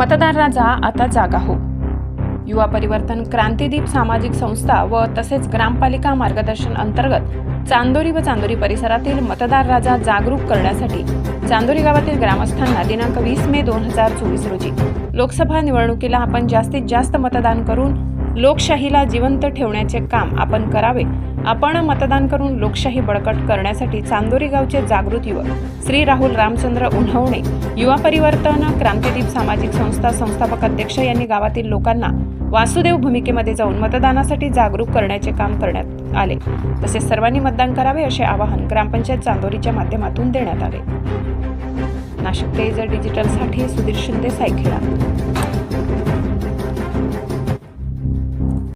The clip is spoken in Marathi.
मतदार राजा आता जागा हो. युवा परिवर्तन क्रांतीदीप सामाजिक संस्था व तसेच ग्रामपालिका मार्गदर्शन अंतर्गत चांदोरी व चांदोरी परिसरातील मतदार राजा जागरूक करण्यासाठी चांदोरी गावातील ग्रामस्थांना दिनांक वीस मे दोन हजार चोवीस रोजी लोकसभा निवडणुकीला आपण जास्तीत जास्त मतदान करून लोकशाहीला जिवंत ठेवण्याचे काम आपण करावे. आपण मतदान करून लोकशाही बळकट करण्यासाठी चांदोरी गावचे जागृत युवक श्री राहुल रामचंद्र उन्हवणे युवा परिवर्तन क्रांतीदीप सामाजिक संस्था संस्थापक अध्यक्ष यांनी गावातील लोकांना वासुदेव भूमिकेमध्ये जाऊन मतदानासाठी जागरूक करण्याचे काम करण्यात आले. तसेच सर्वांनी मतदान करावे असे आवाहन ग्रामपंचायत चांदोरीच्या माध्यमातून देण्यात आले. नाशिक तेज डिजिटलसाठी सुधीर शिंदे सायखेडा.